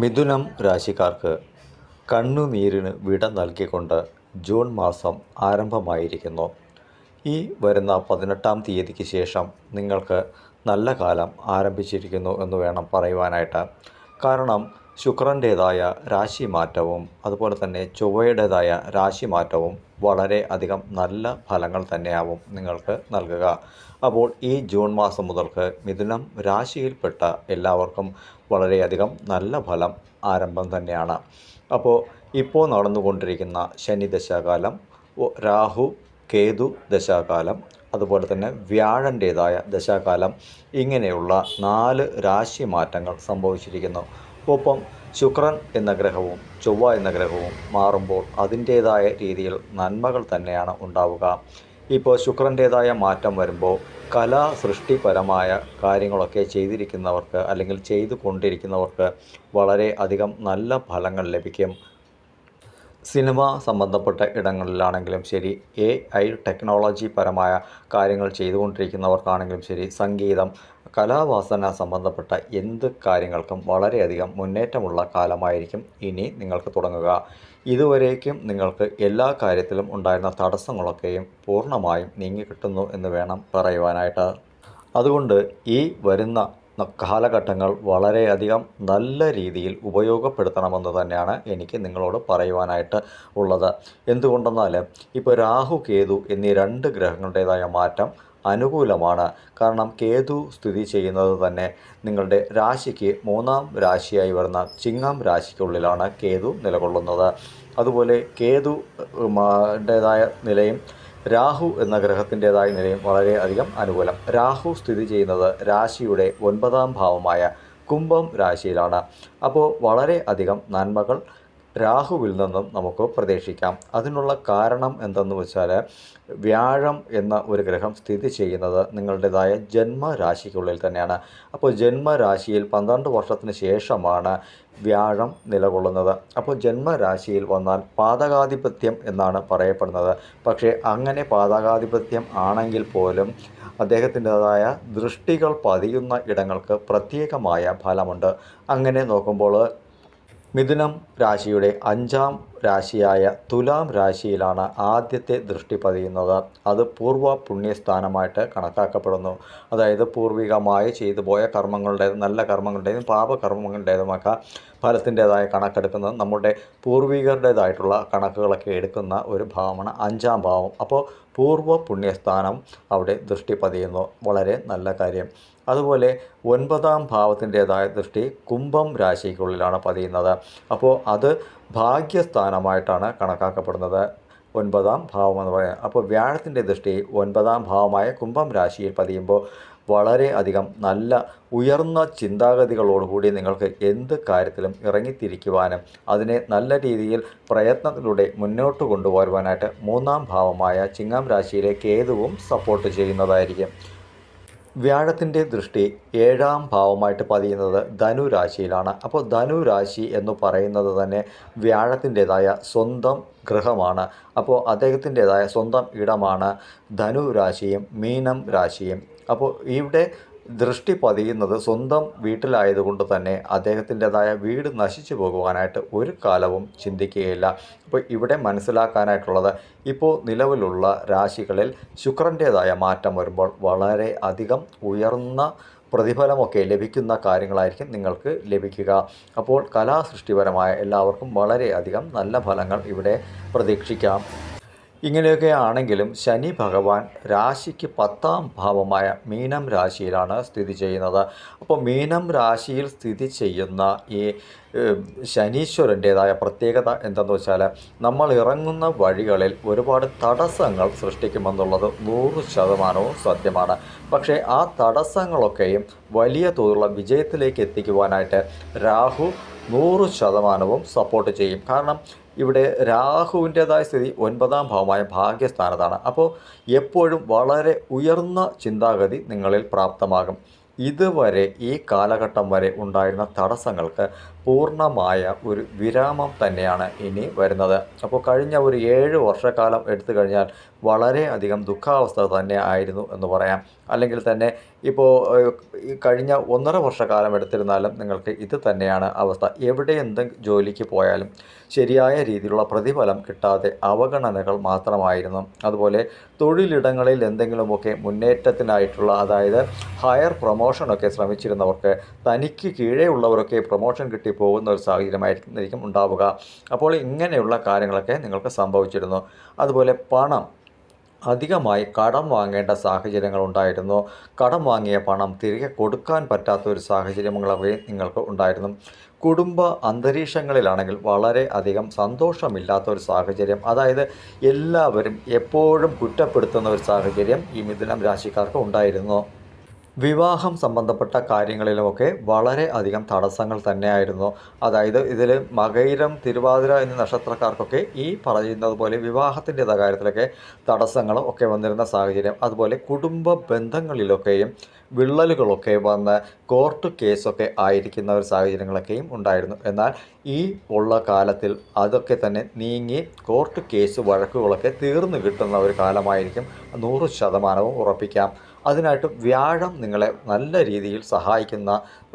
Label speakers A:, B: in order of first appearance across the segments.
A: മിഥുനം രാശിക്കാർക്ക് കണ്ണുനീരിന് വിട നൽകിക്കൊണ്ട് ജൂൺ മാസം ആരംഭമായിരിക്കുന്നു. ഈ വരുന്ന പതിനെട്ടാം തീയതിക്ക് ശേഷം നിങ്ങൾക്ക് നല്ല കാലം ആരംഭിച്ചിരിക്കുന്നു എന്ന് വേണം പറയുവാനായിട്ട്. കാരണം ശുക്രന്റേതായ രാശി മാറ്റവും അതുപോലെ തന്നെ ചൊവ്വയുടേതായ രാശി മാറ്റവും വളരെ അധികം നല്ല ഫലങ്ങൾ തന്നെയാവും നിങ്ങൾക്ക് നൽകുക. അപ്പോൾ ഈ ജൂൺ മാസം മുതൽക്ക് മിഥുനം രാശിയിൽപ്പെട്ട എല്ലാവർക്കും വളരെയധികം നല്ല ഫലം ആരംഭം തന്നെയാണ്. അപ്പോൾ ഇപ്പോൾ നടന്നുകൊണ്ടിരിക്കുന്ന ശനി ദശാകാലം രാഹു കേതു ദശാകാലം അതുപോലെ തന്നെ വ്യാഴന്റേതായ ദശാകാലം ഇങ്ങനെയുള്ള നാല് രാശി മാറ്റങ്ങൾ സംഭവിച്ചിരിക്കുന്നു. ഒപ്പം ശുക്രൻ എന്ന ഗ്രഹവും ചൊവ്വ എന്ന ഗ്രഹവും മാറുമ്പോൾ അതിന്റേതായ രീതിയിൽ നന്മകൾ തന്നെയാണ് ഉണ്ടാവുക. ഇപ്പോൾ ശുക്രന്റേതായ മാറ്റം വരുമ്പോൾ കലാ സൃഷ്ടിപരമായ കാര്യങ്ങളൊക്കെ ചെയ്തിരിക്കുന്നവർക്ക് അല്ലെങ്കിൽ ചെയ്തു കൊണ്ടിരിക്കുന്നവർക്ക് വളരെ അധികം നല്ല ഫലങ്ങൾ ലഭിക്കും. സിനിമ സംബന്ധപ്പെട്ട ഇടങ്ങളിലാണെങ്കിലും ശരി എ ഐ ടെക്നോളജി പരമായ കാര്യങ്ങൾ ചെയ്തുകൊണ്ടിരിക്കുന്നവർക്കാണെങ്കിലും ശരി സംഗീതം കലാവാസന സംബന്ധപ്പെട്ട എന്ത് കാര്യങ്ങൾക്കും വളരെയധികം മുന്നേറ്റമുള്ള കാലമായിരിക്കും ഇനി നിങ്ങൾക്ക് തുടങ്ങുക. ഇതുവരേക്കും നിങ്ങൾക്ക് എല്ലാ കാര്യത്തിലും ഉണ്ടായിരുന്ന തടസ്സങ്ങളൊക്കെയും പൂർണമായും നീങ്ങിക്കിട്ടുന്നു എന്ന് വേണം പറയുവാനായിട്ട്. അതുകൊണ്ട് ഈ വരുന്ന കാലഘട്ടങ്ങൾ വളരെയധികം നല്ല രീതിയിൽ ഉപയോഗപ്പെടുത്തണമെന്ന് തന്നെയാണ് എനിക്ക് നിങ്ങളോട് പറയുവാനായിട്ട് ഉള്ളത്. എന്തുകൊണ്ടെന്നാൽ ഇപ്പോൾ രാഹു കേതു എന്നീ രണ്ട് ഗ്രഹങ്ങളുടേതായ മാറ്റം അനുകൂലമാണ്. കാരണം കേതു സ്ഥിതി ചെയ്യുന്നത് തന്നെ നിങ്ങളുടെ രാശിക്ക് മൂന്നാം രാശിയായി വരുന്ന ചിങ്ങം രാശിക്കുള്ളിലാണ് കേതു നിലകൊള്ളുന്നത്. അതുപോലെ കേതു ഉം, ആ, ന്റേതായ നിലയും രാഹു എന്ന ഗ്രഹത്തിന്റെതായ നിലയും വളരെയധികം അനുകൂലം. രാഹു സ്ഥിതി ചെയ്യുന്നത് രാശിയുടെ ഒൻപതാം ഭാവമായ കുംഭം രാശിയിലാണ്. അപ്പോൾ വളരെ അധികം നന്മകൾ രാഹുവിൽ നിന്നും നമുക്ക് പ്രതീക്ഷിക്കാം. അതിനുള്ള കാരണം എന്തെന്ന് വെച്ചാൽ വ്യാഴം എന്ന ഒരു ഗ്രഹം സ്ഥിതി ചെയ്യുന്നത് നിങ്ങളുടേതായ ജന്മരാശിക്കുള്ളിൽ തന്നെയാണ്. അപ്പോൾ ജന്മരാശിയിൽ പന്ത്രണ്ട് വർഷത്തിന് ശേഷമാണ് വ്യാഴം നിലകൊള്ളുന്നത്. അപ്പോൾ ജന്മരാശിയിൽ വന്നാൽ പാതകാധിപത്യം എന്നാണ് പറയപ്പെടുന്നത്. പക്ഷേ അങ്ങനെ പാതകാധിപത്യം ആണെങ്കിൽ പോലും അദ്ദേഹത്തിന്റെതായ ദൃഷ്ടികൾ പതിയുന്ന ഇടങ്ങൾക്ക് പ്രത്യേകമായ ഫലമുണ്ട്. അങ്ങനെ നോക്കുമ്പോൾ മിഥുനം രാശിയുടെ അഞ്ചാം രാശിയായ തുലാം രാശിയിലാണ് ആദ്യത്തെ ദൃഷ്ടി പതിയുന്നത്. അത് പൂർവ പുണ്യസ്ഥാനമായിട്ട് കണക്കാക്കപ്പെടുന്നു. അതായത് പൂർവികമായി ചെയ്തു പോയ കർമ്മങ്ങളുടേതും നല്ല കർമ്മങ്ങളുടേതും പാപകർമ്മങ്ങളുടേതുമൊക്കെ ഫലത്തിന്റേതായ കണക്കെടുക്കുന്നത് നമ്മുടെ പൂർവികരുടേതായിട്ടുള്ള കണക്കുകളൊക്കെ എടുക്കുന്ന ഒരു ഭാവമാണ് അഞ്ചാം ഭാവം. അപ്പോൾ പൂർവ പുണ്യസ്ഥാനം അവിടെ ദൃഷ്ടി പതിയുന്നു. വളരെ നല്ല കാര്യം. അതുപോലെ ഒൻപതാം ഭാവത്തിന്റെതായ ദൃഷ്ടി കുംഭം രാശിക്കുള്ളിലാണ് പതിയുന്നത്. അപ്പോൾ അത് ഭാഗ്യസ്ഥാനമായിട്ടാണ് കണക്കാക്കപ്പെടുന്നത്. ഒൻപതാം ഭാവം എന്ന് പറയുന്നത് അപ്പോൾ വ്യാഴത്തിന്റെ ദൃഷ്ടി ഒൻപതാം ഭാവമായ കുംഭം രാശിയിൽ പതിയുമ്പോൾ വളരെ അധികം നല്ല ഉയർന്ന ചിന്താഗതികളോടുകൂടി നിങ്ങൾക്ക് എന്ത് കാര്യത്തിലും ഇറങ്ങിത്തിരിക്കുവാനും അതിനെ നല്ല രീതിയിൽ പ്രയത്നത്തിലൂടെ മുന്നോട്ട് കൊണ്ടുപോരുവാനായിട്ട് മൂന്നാം ഭാവമായ ചിങ്ങം രാശിയിലെ കേതുവും സപ്പോർട്ട് ചെയ്യുന്നതായിരിക്കും. വ്യാഴത്തിന്റെ ദൃഷ്ടി ഏഴാം ഭാവമായിട്ട് പതിയുന്നത് ധനുരാശിയിലാണ് അപ്പോൾ ധനുരാശി എന്ന് പറയുന്നത് തന്നെ വ്യാഴത്തിന്റെതായ സ്വന്തം ഗ്രഹമാണ്. അപ്പോൾ അദ്ദേഹത്തിന്റെതായ സ്വന്തം ഇടമാണ് ധനുരാശിയും മീനം രാശിയും അപ്പോൾ ഇവിടെ ദൃഷ്ടി പതിയുന്നത് സ്വന്തം വീട്ടിലായതുകൊണ്ട് തന്നെ അദ്ദേഹത്തിന്റെതായ വീട് നശിച്ചു പോകുവാനായിട്ട് ഒരു കാലവും ചിന്തിക്കുകയില്ല. അപ്പോൾ ഇവിടെ മനസ്സിലാക്കാനായിട്ടുള്ളത് ഇപ്പോൾ നിലവിലുള്ള രാശികളിൽ ശുക്രന്റേതായ മാറ്റം വരുമ്പോൾ വളരെ അധികം ഉയർന്ന പ്രതിഫലമൊക്കെ ലഭിക്കുന്ന കാര്യങ്ങളായിരിക്കും നിങ്ങൾക്ക് ലഭിക്കുക. അപ്പോൾ കലാസൃഷ്ടിപരമായ എല്ലാവർക്കും വളരെയധികം നല്ല ഫലങ്ങൾ ഇവിടെ പ്രതീക്ഷിക്കാം. ഇങ്ങനെയൊക്കെ ആണെങ്കിലും ശനി ഭഗവാൻ രാശിക്ക് പത്താം ഭാവമായ മീനം രാശിയിലാണ് സ്ഥിതി ചെയ്യുന്നത്. അപ്പോൾ മീനം രാശിയിൽ സ്ഥിതി ചെയ്യുന്ന ഈ ശനീശ്വരന്റേതായ പ്രത്യേകത എന്തെന്ന് വെച്ചാൽ നമ്മൾ ഇറങ്ങുന്ന വഴികളിൽ ഒരുപാട് തടസ്സങ്ങൾ സൃഷ്ടിക്കുമെന്നുള്ളത് നൂറ് ശതമാനവും സത്യമാണ്. പക്ഷേ ആ തടസ്സങ്ങളൊക്കെയും വലിയ തോതിലുള്ള വിജയത്തിലേക്ക് എത്തിക്കുവാനായിട്ട് രാഹു നൂറ് ശതമാനവും സപ്പോർട്ട് ചെയ്യും. കാരണം ഇവിടെ രാഹുവിന്റേതായ സ്ഥിതി ഒൻപതാം ഭാവമായ ഭാഗ്യസ്ഥാനത്താണ്. അപ്പോൾ എപ്പോഴും വളരെ ഉയർന്ന ചിന്താഗതി നിങ്ങളിൽ പ്രാപ്തമാകും. ഇതുവരെ ഈ കാലഘട്ടം വരെ ഉണ്ടായിരുന്ന തടസ്സങ്ങൾക്ക് പൂർണമായ ഒരു വിരാമം തന്നെയാണ് ഇനി വരുന്നത്. അപ്പോൾ കഴിഞ്ഞ ഒരു ഏഴ് വർഷക്കാലം എടുത്തു കഴിഞ്ഞാൽ വളരെയധികം ദുഃഖാവസ്ഥ തന്നെ ആയിരുന്നു എന്ന് പറയാം. അല്ലെങ്കിൽ തന്നെ ഇപ്പോൾ കഴിഞ്ഞ ഒന്നര വർഷക്കാലം എടുത്തിരുന്നാലും നിങ്ങൾക്ക് ഇത് തന്നെയാണ് അവസ്ഥ. എവിടെ എന്ത് ജോലിക്ക് പോയാലും ശരിയായ രീതിയിലുള്ള പ്രതിഫലം കിട്ടാതെ അവഗണനകൾ മാത്രമായിരുന്നു. അതുപോലെ തൊഴിലിടങ്ങളിൽ എന്തെങ്കിലുമൊക്കെ മുന്നേറ്റത്തിനായിട്ടുള്ള അതായത് ഹയർ പ്രൊമോഷനൊക്കെ ശ്രമിച്ചിരുന്നവർക്ക് തനിക്ക് കീഴേ ഉള്ളവരൊക്കെ പ്രൊമോഷൻ കിട്ടി പോകുന്ന ഒരു സാഹചര്യമായിരിക്കും ഉണ്ടാവുക. അപ്പോൾ ഇങ്ങനെയുള്ള കാര്യങ്ങളൊക്കെ നിങ്ങൾക്ക് സംഭവിച്ചിരുന്നു. അതുപോലെ പണം. അധികമായി കടം വാങ്ങേണ്ട സാഹചര്യങ്ങൾ ഉണ്ടായിരുന്നു. കടം വാങ്ങിയ പണം തിരികെ കൊടുക്കാൻ പറ്റാത്ത ഒരു സാഹചര്യങ്ങളൊക്കെ നിങ്ങൾക്ക് ഉണ്ടായിരുന്നു. കുടുംബ അന്തരീക്ഷങ്ങളിലാണെങ്കിൽ വളരെ അധികം സന്തോഷമില്ലാത്ത ഒരു സാഹചര്യം. അതായത് എല്ലാവരും എപ്പോഴും കുറ്റപ്പെടുത്തുന്ന ഒരു സാഹചര്യം ഈ മിഥുനം രാശിക്കാർക്ക് ഉണ്ടായിരുന്നു. വിവാഹം സംബന്ധപ്പെട്ട കാര്യങ്ങളിലുമൊക്കെ വളരെ അധികം തടസ്സങ്ങൾ തന്നെയായിരുന്നു. അതായത് ഇതിൽ മകൈരം തിരുവാതിര എന്നീ നക്ഷത്രക്കാർക്കൊക്കെ ഈ പറയുന്നത് പോലെ വിവാഹത്തിന്റെ കാര്യത്തിലൊക്കെ തടസ്സങ്ങൾ ഒക്കെ വന്നിരുന്ന സാഹചര്യം. അതുപോലെ കുടുംബ ബന്ധങ്ങളിലൊക്കെയും വിള്ളലുകളൊക്കെ വന്ന് കോർട്ട് കേസൊക്കെ ആയിരിക്കുന്ന ഒരു സാഹചര്യങ്ങളൊക്കെയും ഉണ്ടായിരുന്നു. എന്നാൽ ഈ ഉള്ള കാലത്തിൽ അതൊക്കെ തന്നെ നീങ്ങി കോർട്ട് കേസ് വഴക്കുകളൊക്കെ തീർന്നു കിട്ടുന്ന ഒരു കാലമായിരിക്കും. നൂറ് ശതമാനവും ഉറപ്പിക്കാം. അതിനായിട്ട് വ്യാഴം നിങ്ങളെ നല്ല രീതിയിൽ സഹായിക്കുന്ന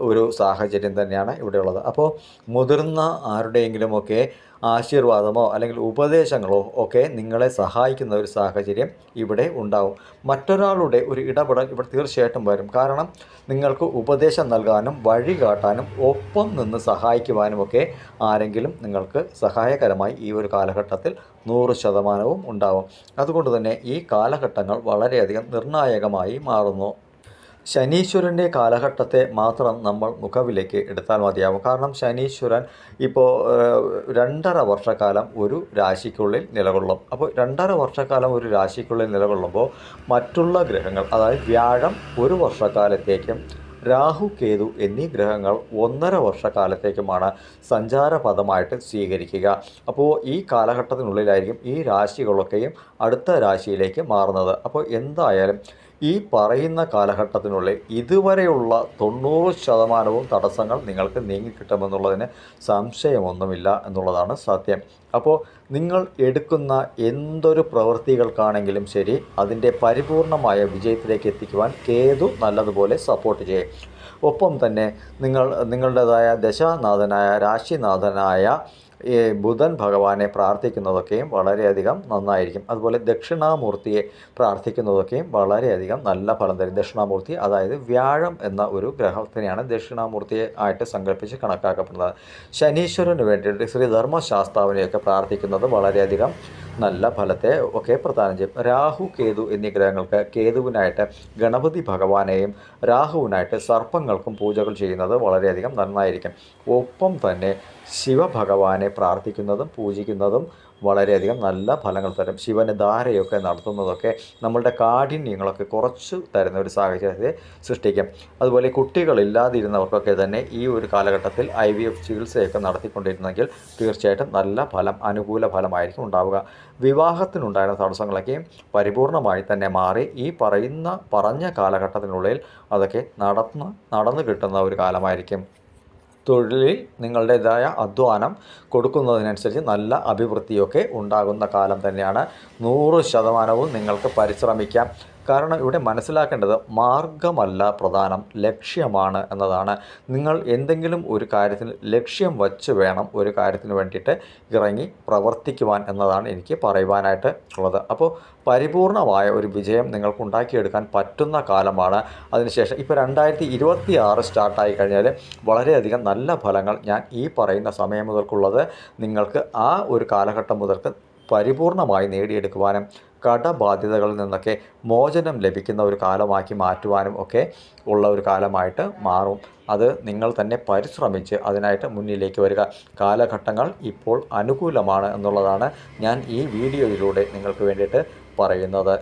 A: ഒരു സാഹചര്യം തന്നെയാണ് ഇവിടെയുള്ളത്. അപ്പോൾ മുതിർന്ന ആരുടെയെങ്കിലുമൊക്കെ ആശീർവാദമോ അല്ലെങ്കിൽ ഉപദേശങ്ങളോ ഒക്കെ നിങ്ങളെ സഹായിക്കുന്ന ഒരു സാഹചര്യം ഇവിടെ ഉണ്ടാവും. മറ്റൊരാളുടെ ഒരു ഇടപെടൽ ഇവിടെ തീർച്ചയായിട്ടും വരും. കാരണം നിങ്ങൾക്ക് ഉപദേശം നൽകാനും വഴി കാട്ടാനും ഒപ്പം നിന്ന് സഹായിക്കുവാനുമൊക്കെ ആരെങ്കിലും നിങ്ങൾക്ക് സഹായകരമായി ഈ ഒരു കാലഘട്ടത്തിൽ നൂറ് ശതമാനവും ഉണ്ടാവും. അതുകൊണ്ട് തന്നെ ഈ കാലഘട്ടങ്ങൾ വളരെയധികം നിർണായകമായി മാറുന്നു. ശനീശ്വരന്റെ കാലഘട്ടത്തെ മാത്രം നമ്മൾ മുഖവിലേക്ക് എടുത്താൽ മതിയാവും. കാരണം ശനീശ്വരൻ ഇപ്പോൾ രണ്ടര വർഷക്കാലം ഒരു രാശിക്കുള്ളിൽ നിലകൊള്ളും. അപ്പോൾ രണ്ടര വർഷക്കാലം ഒരു രാശിക്കുള്ളിൽ നിലകൊള്ളുമ്പോൾ മറ്റുള്ള ഗ്രഹങ്ങൾ അതായത് വ്യാഴം ഒരു വർഷക്കാലത്തേക്കും രാഹു കേതു എന്നീ ഗ്രഹങ്ങൾ ഒന്നര വർഷക്കാലത്തേക്കുമാണ് സഞ്ചാരപഥമായിട്ട് സ്വീകരിക്കുക. അപ്പോൾ ഈ കാലഘട്ടത്തിനുള്ളിലായിരിക്കും ഈ രാശികളൊക്കെയും അടുത്ത രാശിയിലേക്ക് മാറുന്നത്. അപ്പോൾ എന്തായാലും ഈ പറയുന്ന കാലഘട്ടത്തിനുള്ളിൽ ഇതുവരെയുള്ള തൊണ്ണൂറ് ശതമാനവും തടസ്സങ്ങൾ നിങ്ങൾക്ക് നീങ്ങിക്കിട്ടുമെന്നുള്ളതിന് സംശയമൊന്നുമില്ല എന്നുള്ളതാണ് സത്യം. അപ്പോൾ നിങ്ങൾ എടുക്കുന്ന എന്തൊരു പ്രവൃത്തികൾക്കാണെങ്കിലും ശരി അതിന്റെ പരിപൂർണമായ വിജയത്തിലേക്ക് എത്തിക്കുവാൻ കേതു നല്ലതുപോലെ സപ്പോർട്ട് ചെയ്യും. ഒപ്പം തന്നെ നിങ്ങൾ നിങ്ങളുടേതായ ദശാനാഥനായ രാശിനാഥനായ ഈ ബുധൻ ഭഗവാനെ പ്രാർത്ഥിക്കുന്നതൊക്കെയും വളരെയധികം നന്നായിരിക്കും. അതുപോലെ ദക്ഷിണാമൂർത്തിയെ പ്രാർത്ഥിക്കുന്നതൊക്കെയും വളരെയധികം നല്ല ഫലം തരും. ദക്ഷിണാമൂർത്തി അതായത് വ്യാഴം എന്ന ഒരു ഗ്രഹത്തിനെയാണ് ദക്ഷിണാമൂർത്തിയെ ആയിട്ട് സങ്കല്പിച്ച് കണക്കാക്കപ്പെടുന്നത്. ശനീശ്വരന് വേണ്ടിയിട്ട് ശ്രീ ധർമ്മശാസ്താവിനെയൊക്കെ പ്രാർത്ഥിക്കുന്നത് വളരെയധികം നല്ല ഫലത്തെ ഒക്കെ പ്രദാനം ചെയ്യും. രാഹു കേതു എന്നീ ഗ്രഹങ്ങൾക്ക് കേതുവിനായിട്ട് ഗണപതി ഭഗവാനെയും രാഹുവിനായിട്ട് സർപ്പങ്ങൾക്കും പൂജകൾ ചെയ്യുന്നത് വളരെയധികം നന്നായിരിക്കും. ഒപ്പം തന്നെ ശിവഭഗവാനെ പ്രാർത്ഥിക്കുന്നതും പൂജിക്കുന്നതും വളരെയധികം നല്ല ഫലങ്ങൾ തരും. ശിവന് ധാരയൊക്കെ നടത്തുന്നതൊക്കെ നമ്മളുടെ കാഠിന്യങ്ങളൊക്കെ കുറച്ച് തരുന്ന ഒരു സാഹചര്യത്തെ സൃഷ്ടിക്കും. അതുപോലെ കുട്ടികളില്ലാതിരുന്നവർക്കൊക്കെ തന്നെ ഈ ഒരു കാലഘട്ടത്തിൽ ഐ വി എഫ് ചികിത്സയൊക്കെ നടത്തിക്കൊണ്ടിരുന്നെങ്കിൽ തീർച്ചയായിട്ടും നല്ല ഫലം അനുകൂല ഫലമായിരിക്കും ഉണ്ടാവുക. വിവാഹത്തിനുണ്ടായിരുന്ന തടസ്സങ്ങളൊക്കെയും പരിപൂർണമായി തന്നെ മാറി ഈ പറയുന്ന പറഞ്ഞ കാലഘട്ടത്തിനുള്ളിൽ അതൊക്കെ നടന്ന് നടന്നു കിട്ടുന്ന ഒരു കാലമായിരിക്കും. തൊഴിലിൽ നിങ്ങളുടേതായ അധ്വാനം കൊടുക്കുന്നതിനനുസരിച്ച് നല്ല അഭിവൃദ്ധിയൊക്കെ ഉണ്ടാകുന്ന കാലം തന്നെയാണ്. നൂറ് ശതമാനവും നിങ്ങൾക്ക് പരിശ്രമിക്കാം. കാരണം ഇവിടെ മനസ്സിലാക്കേണ്ടത് മാർഗമല്ല പ്രധാനം ലക്ഷ്യമാണ് എന്നതാണ്. നിങ്ങൾ എന്തെങ്കിലും ഒരു കാര്യത്തിന് ലക്ഷ്യം വച്ച് വേണം ഒരു കാര്യത്തിന് വേണ്ടിയിട്ട് ഇറങ്ങി പ്രവർത്തിക്കുവാൻ എന്നതാണ് എനിക്ക് പറയുവാനായിട്ട് ഉള്ളത്. അപ്പോൾ പരിപൂർണമായ ഒരു വിജയം നിങ്ങൾക്ക് ഉണ്ടാക്കിയെടുക്കാൻ പറ്റുന്ന കാലമാണ്. അതിനുശേഷം ഇപ്പോൾ രണ്ടായിരത്തി ഇരുപത്തി ആറ് സ്റ്റാർട്ടായി കഴിഞ്ഞാൽ വളരെയധികം നല്ല ഫലങ്ങൾ ഞാൻ ഈ പറയുന്ന സമയം മുതൽക്കുള്ളത് നിങ്ങൾക്ക് ആ ഒരു കാലഘട്ടം മുതൽക്ക് പരിപൂർണമായി നേടിയെടുക്കുവാനും കടബാധ്യതകളിൽ നിന്നൊക്കെ മോചനം ലഭിക്കുന്ന ഒരു കാലമാക്കി മാറ്റുവാനും ഒക്കെ ഉള്ള ഒരു കാലമായിട്ട് മാറും. അത് നിങ്ങൾ തന്നെ പരിശ്രമിച്ച് അതിനായിട്ട് മുന്നിലേക്ക് വരിക. കാലഘട്ടങ്ങൾ ഇപ്പോൾ അനുകൂലമാണ് എന്നുള്ളതാണ് ഞാൻ ഈ വീഡിയോയിലൂടെ നിങ്ങൾക്ക് വേണ്ടിയിട്ട് പറയുന്നത്.